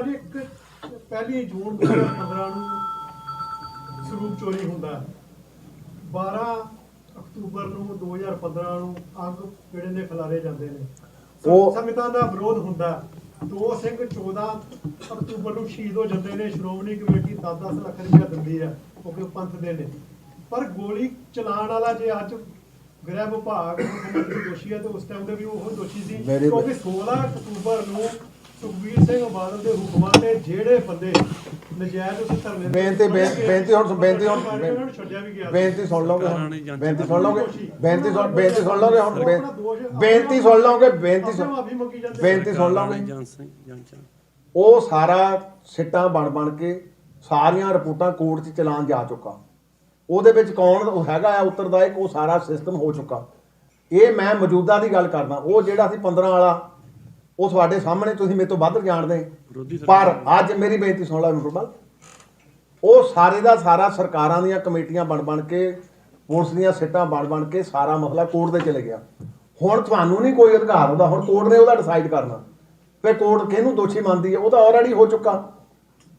ਜੀ ਇੱਕ ਪਹਿਲੀ ਜੂਨ 2015 ਨੂੰ ਸਰੂਪ ਚੋਰੀ ਹੁੰਦਾ ਹੈ। 12 ਅਕਤੂਬਰ ਨੂੰ 2015 ਨੂੰ ਅੰਗ ਜਿਹੜੇ ਨੇ ਖਿਲਾਰੇ ਜਾਂਦੇ ਨੇ। ਉਹ- ਸੰਗਤਾਂ ਦਾ ਵਿਰੋਧ ਹੁੰਦਾ। ਦੋ ਸਿੰਘ 14 ਅਕਤੂਬਰ ਨੂੰ ਸ਼ਹੀਦ ਹੋ ਜਾਂਦੇ ਨੇ। ਸ਼੍ਰੋਮਣੀ ਕਮੇਟੀ 10-10 ਲੱਖ ਰੁਪਇਆ ਦਿੰਦੀ ਹੈ। ਕਿਉਂਕਿ ਉਹ ਪੰਥ ਦੇ ਨੇ। ਪਰ ਗੋਲੀ ਚਲਾਉਣ ਵਾਲਾ ਜੇ ਅੱਜ ਗ੍ਰਹਿ ਵਿਭਾਗ ਦੋਸ਼ੀ ਹੈ ਤੇ ਉਸ ਟਾਈਮ ਦੇ ਵੀ ਉਹ ਦੋਸ਼ੀ ਸੀ। ਕਿਉਂਕਿ 16 ਅਕਤੂਬਰ ਨੂੰ ਸੁਖਬੀਰ ਸਿੰਘ ਬਾਦਲ ਦੇ ਹੁਕਮਾਂ ਤੇ ਜਿਹੜੇ ਬੰਦੇ ਨਜਾਇਜ਼ ਉਸ ਧਰਨੇ ਬੇਨਤੀ ਬੇਨਤੀ ਹੁਣ ਬੇਨਤੀ ਹੁਣ ਛੱਡਿਆ ਵੀ ਗਿਆ। ਬੇਨਤੀ ਸੁਣ ਲਓਗੇ ਹੁਣ ਕਰਾਣੇ ਜਾਂਚ ਬੇਨਤੀ ਸੁਣ ਲਓਗੇ ਦੋਸ਼ੀ। ਬੇਨਤੀ ਸੁਣ ਬੇਨਤੀ ਸੁਣ ਲਓਗੇ ਹੁਣ ਬੇ- ਆਪਣਾ ਦੋਸ਼- ਬੇਨਤੀ ਸੁਣ ਲਓਗੇ ਬੇਨਤੀ ਆਪਣਾ ਸੁਣ ਮਾਫੀ ਮੰਗੀ ਜਾਂਦੇ ਬੇਨਤੀ ਸੁਣ ਲਓਗੇ ਰਾਣੀ ਜਾਂਚ ਸਿੰਘ ਜਾਂਚਾਂ ਉਹ ਸਾਰਾ ਸਿੱਟਾਂ ਬਣ ਬਣ ਕੇ ਸਾਰੀਆਂ ਰਿਪੋਰਟਾਂ ਕੋਰਟ 'ਚ ਚਲਾਨ ਜਾ ਚੁੱਕਾ ਉਹਦੇ ਵਿੱਚ ਕੌਣ ਉਹ ਹੈਗਾ ਆ ਉੱਤਰਦਾਇਕ ਉਹ ਸਾਰਾ ਸਿਸਟਮ ਹੋ ਚੁੱਕਾ ਇਹ ਮੈਂ ਮੌਜੂਦਾ ਦੀ ਗੱਲ ਕਰਦਾ ਉਹ ਜਿਹੜਾ ਸੀ 15 ਵਾਲਾ ਉਹ ਤੁਹਾਡੇ ਸਾਹਮਣੇ ਤੁਸੀਂ ਮੇਰੇ ਤੋਂ ਵੱਧ ਜਾਣਦੇ ਪਰ ਅੱਜ ਮੇਰੀ ਬੇਨਤੀ ਸੁਣ ਲਓ ਮਿੰਟੂ ਬਾਲ ਉਹ ਸਾਰੇ ਦਾ ਸਾਰਾ ਸਰਕਾਰਾਂ ਦੀਆਂ ਕਮੇਟੀਆਂ ਬਣ ਬਣ ਕੇ ਪੁਲਿਸ ਦੀਆਂ ਸਿੱਟਾਂ ਬਣ ਬਣ ਕੇ ਸਾਰਾ ਮਸਲਾ ਕੋਰਟ ਦੇ ਚਲੇ ਗਿਆ। ਹੁਣ ਤੁਹਾਨੂੰ ਨਹੀਂ ਕੋਈ ਅਧਿਕਾਰ ਉਹਦਾ ਹੁਣ ਕੋਰਟ ਨੇ ਉਹਦਾ ਡਿਸਾਈਡ ਕਰਨਾ। ਫਿਰ ਕੋਰਟ ਕਿਹਨੂੰ ਦੋਸ਼ੀ ਮੰਨਦੀ ਹੈ? ਉਹ ਤਾਂ ਆਲਰੇਡੀ ਹੋ ਚੁੱਕਾ।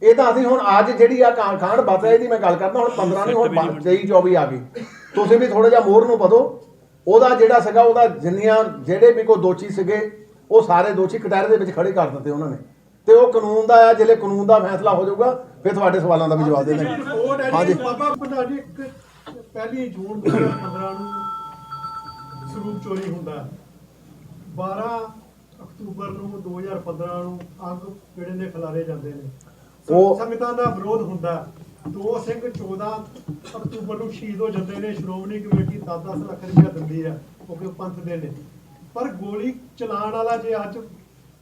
ਇਹ ਤਾਂ ਅਸੀਂ ਹੁਣ ਅੱਜ ਜਿਹੜੀ ਆ ਕਾਂ ਖਾਂਡ ਬਤ ਇਹਦੀ ਮੈਂ ਗੱਲ ਕਰਦਾ ਹੁਣ 15 ਨਹੀਂ ਹੁਣ 23 24 ਆ ਗਈ। ਤੁਸੀਂ ਵੀ ਥੋੜਾ ਜਿਹਾ ਮੋਹਰ ਨੂੰ ਵਧੋ। ਉਹਦਾ ਜਿਹੜਾ ਸੀਗਾ ਉਹਦਾ ਜਿੰਨੀਆਂ ਜਿਹੜੇ ਵੀ ਕੋਈ ਦੋਸ਼ੀ ਸੀਗੇ ਉਹ ਸਾਰੇ ਦੋਸ਼ੀ ਕਟਹਿਰੇ ਦੇ ਵਿੱਚ ਖੜੇ ਕਰ ਦਿੱਤੇ ਉਹਨਾਂ ਨੇ। ਤੇ ਉਹ ਕਾਨੂੰਨ ਦਾ ਆ ਜਿਹੜੇ ਕਾਨੂੰਨ ਦਾ ਫੈਸਲਾ ਹੋ ਜਾਊਗਾ ਫਿਰ ਤੁਹਾਡੇ ਸਵਾਲਾਂ ਦਾ ਵੀ ਜਵਾਬ ਦੇ ਹਾਂਜੀ। ਬਾਬਾ ਜੀ ਇੱਕ ਪਹਿਲੀ ਜੂਨ 2015 ਨੂੰ ਸਰੂਪ ਚੋਰੀ ਹੁੰਦਾ ਹੈ। 12 ਅਕਤੂਬਰ ਨੂੰ 2015 ਨੂੰ ਅੰਗ ਜਿਹੜੇ ਨੇ ਖਿਲਾਰੇ ਜਾਂਦੇ ਨੇ। ਉਹ- ਸੰਗਤਾਂ ਦਾ ਵਿਰੋਧ ਹੁੰਦਾ। ਦੋ ਸਿੰਘ 14 ਅਕਤੂਬਰ ਨੂੰ ਸ਼ਹੀਦ ਹੋ ਜਾਂਦੇ ਨੇ। ਸ਼੍ਰੋਮਣੀ ਕਮੇਟੀ 10-10 ਲੱਖ ਰੁਪਇਆ ਦਿੰਦੀ ਹੈ। ਕਿਉਂਕਿ ਪੰਥ ਦੇ ਨੇ? ਪਰ ਗੋਲੀ ਚਲਾਉਣ ਵਾਲਾ ਜੇ ਅੱਜ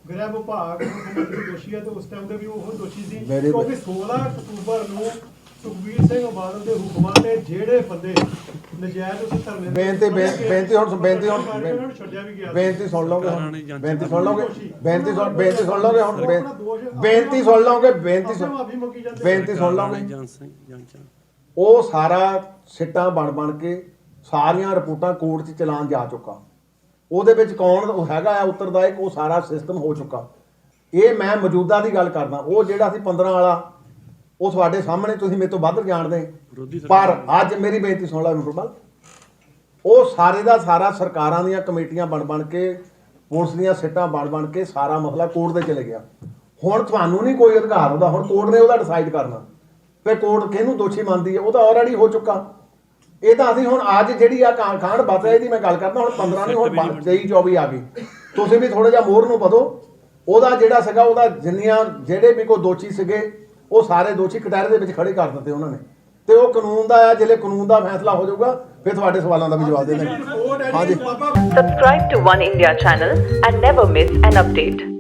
ਗ੍ਰਹਿ ਵਿਭਾਗ ਮੰਤਰੀ ਦੋਸ਼ੀ ਹੈ ਤੇ ਉਸ ਟਾਈਮ ਦੇ ਵੀ ਉਹ ਦੋਸ਼ੀ ਸੀ। Very. ਕਿਉਂਕਿ 16 ਅਕਤੂਬਰ ਨੂੰ ਸੁਖਬੀਰ ਸਿੰਘ ਬਾਦਲ ਦੇ ਹੁਕਮਾਂ ਤੇ ਜਿਹੜੇ ਬੰਦੇ ਨਜਾਇਜ਼ ਉਸ ਧਰਨੇ ਬੇਨਤੀ ਬੇਨਤੀ ਹੁਣ ਬੇਨਤੀ ਹੁਣ ਉਹਨਾਂ ਨੂੰ ਛੱਡਿਆ ਵੀ ਗਿਆ ਸੀ। ਬੇਨਤੀ ਸੁਣ ਲਓਗੇ ਹੁਣ। ਬੇਨਤੀ ਸੁਣ ਲਓਗੇ ਬੇਨਤੀ ਸੁਣ ਬੇਨਤੀ ਸੁਣ ਲਓਗੇ ਹੁਣ ਆਪਣਾ ਬੇਨਤੀ ਸੁਣ ਲਓਗੇ ਬੇਨਤੀ ਆਪਣਾ ਸੁਣ ਮਾਫੀ ਮੰਗੀ ਜਾਂਦੇ ਬੇਨਤੀ ਸੁਣ ਲਓਗੇ ਉਹ ਸਾਰਾ ਸਿੱਟਾਂ ਬਣ ਬਣ ਕੇ ਸਾਰੀਆਂ ਰਿਪੋਰਟਾਂ ਕੋਰਟ 'ਚ ਚਲਾਨ ਜਾ ਚੁੱਕਾ। ਉਹਦੇ ਵਿੱਚ ਕੌਣ ਉਹ ਹੈਗਾ ਆ ਉੱਤਰਦਾਇਕ ਉਹ ਸਾਰਾ ਸਿਸਟਮ ਹੋ ਚੁੱਕਾ। ਇਹ ਮੈਂ ਮੌਜੂਦਾ ਦੀ ਗੱਲ ਕਰਦਾ। ਉਹ ਜਿਹੜਾ ਸੀ 15 ਵਾਲਾ ਉਹ ਤੁਹਾਡੇ ਸਾਹਮਣੇ ਤੁਸੀਂ ਮੇਰੇ ਤੋਂ ਵੱਧ ਜਾਣਦੇ। ਪਰ ਅੱਜ ਮੇਰੀ ਬੇਨਤੀ ਸੁਣ ਲਓ ਮਿੰਟੂ ਬਾਲ ਉਹ ਸਾਰੇ ਦਾ ਸਾਰਾ ਸਰਕਾਰਾਂ ਦੀਆਂ ਕਮੇਟੀਆਂ ਬਣ ਬਣ ਕੇ ਪੁਲਿਸ ਦੀਆਂ ਸਿੱਟਾਂ ਬਣ ਬਣ ਕੇ ਸਾਰਾ ਮਸਲਾ ਕੋਰਟ ਦੇ ਚਲੇ ਗਿਆ। ਹੁਣ ਤੁਹਾਨੂੰ ਨਹੀਂ ਕੋਈ ਅਧਿਕਾਰ ਉਹਦਾ ਹੁਣ ਕੋਰਟ ਨੇ ਉਹਦਾ ਡਿਸਾਈਡ ਕਰਨਾ। ਫਿਰ ਕੋਰਟ ਕਿਹਨੂੰ ਦੋਸ਼ੀ ਮੰਨਦੀ ਹੈ? ਉਹ ਤਾਂ ਆਲਰੇਡੀ ਹੋ ਚੁੱਕਾ। ਇਹ ਤਾਂ ਅਸੀਂ ਹੁਣ ਅੱਜ ਜਿਹੜੀ ਆ ਕਾਂ ਖਾਂਡ ਬਤ ਹੈ ਇਹਦੀ ਮੈਂ ਗੱਲ ਕਰਦਾ ਹੁਣ 15 ਨਹੀਂ ਹੁਣ 23 24 ਆ ਗਈ। ਤੁਸੀਂ ਵੀ ਥੋੜਾ ਜਿਹਾ ਮੋਹਰ ਨੂੰ ਵਧੋ। ਉਹਦਾ ਜਿਹੜਾ ਸੀਗਾ ਉਹਦਾ ਜਿੰਨੀਆਂ ਜਿਹੜੇ ਵੀ ਕੋਈ ਦੋਸ਼ੀ ਸੀਗੇ ਉਹ ਸਾਰੇ ਦੋਸ਼ੀ ਕਟਹਿਰੇ ਦੇ ਵਿੱਚ ਖੜੇ ਕਰ ਦਿੱਤੇ ਉਹਨਾਂ ਨੇ। ਤੇ ਉਹ ਕਾਨੂੰਨ ਦਾ ਆ ਜਿਹੜੇ ਕਾਨੂੰਨ ਦਾ ਫੈਸਲਾ ਹੋ ਜਾਊਗਾ ਫਿਰ ਤੁਹਾਡੇ ਸਵਾਲਾਂ ਦਾ ਵੀ ਜਵਾਬ ਦੇ ਹੈ ਹਾਂਜੀ। Subscribe to One India channel and never miss an update.